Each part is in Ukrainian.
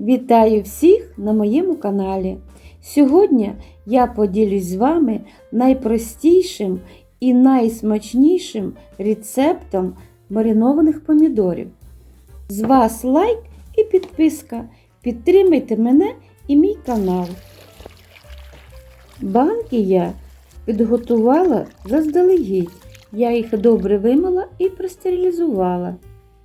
Вітаю всіх на моєму каналі. Сьогодні я поділюсь з вами найпростішим і найсмачнішим рецептом маринованих помідорів. З вас лайк і підписка. Підтримайте мене і мій канал. Банки я підготувала заздалегідь. Я їх добре вимила і простерилізувала.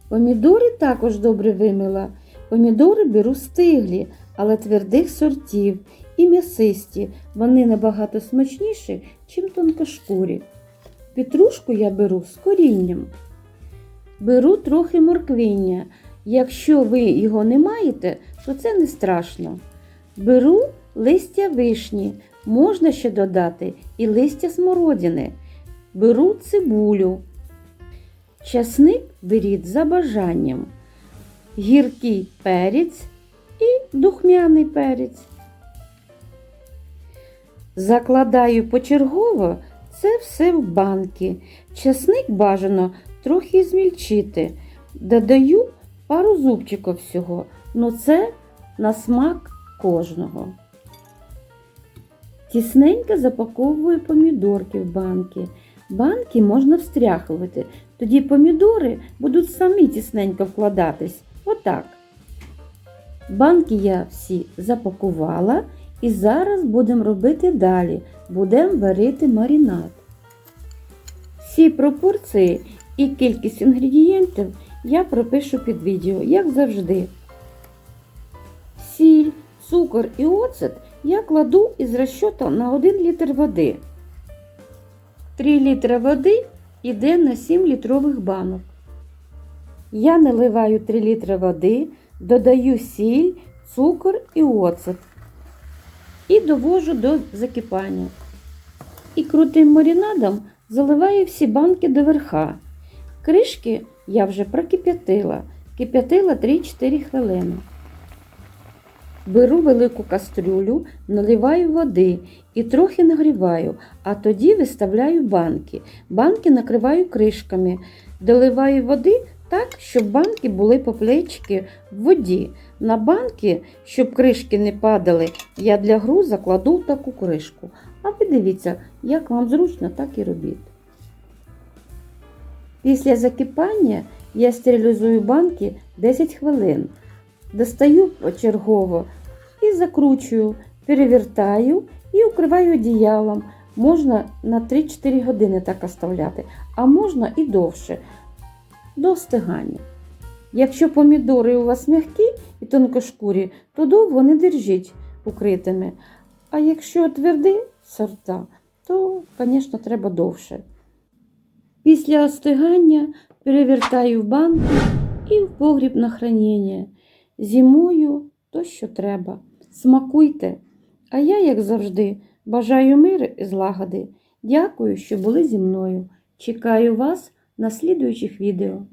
Помідори також добре вимила. Помідори беру стиглі, але твердих сортів і м'ясисті. Вони набагато смачніші, чим тонкошкурі. Петрушку я беру з корінням. Беру трохи морквіння. Якщо ви його не маєте, то це не страшно. Беру листя вишні, можна ще додати і листя смородини. Беру цибулю. Часник беріть за бажанням. Гіркий перець і духмяний перець. Закладаю почергово це все в банки. Часник бажано трохи змільчити. Додаю пару зубчиків всього, ну це на смак кожного. Тісненько запаковую помідорки в банки. Банки можна встряхувати, тоді помідори будуть самі тісненько вкладатись. Отак. Банки я всі запакувала і зараз будемо робити далі. Будемо варити маринад. Всі пропорції і кількість інгредієнтів я пропишу під відео, як завжди. Сіль, цукор і оцет я кладу із розчотом на 1 літр води. 3 літри води йде на 7 літрових банок. Я наливаю 3 літри води, додаю сіль, цукор і оцет і довожу до закипання. І крутим маринадом заливаю всі банки до верха. Кришки я вже прокип'ятила, кип'ятила 3-4 хвилини. Беру велику кастрюлю, наливаю води і трохи нагріваю, а тоді виставляю банки. Банки накриваю кришками, доливаю води так, щоб банки були по плечки в воді. На банки, щоб кришки не падали, я для груза кладу таку кришку. А ви дивіться, як вам зручно, так і робіть. Після закипання я стерилізую банки 10 хвилин. Достаю почергово і закручую, перевертаю і укриваю одіялом. Можна на 3-4 години так оставляти, а можна і довше, до встигання. Якщо помідори у вас м'які і тонкошкурі, то довго не держіть укритими. А якщо тверді сорта, то, звісно, треба довше. Після остигання перевертаю в банки і в погріб на хранення. Зимою то, що треба. Смакуйте. А я, як завжди, бажаю миру і злагоди. Дякую, що були зі мною. Чекаю вас на слідуючих відео.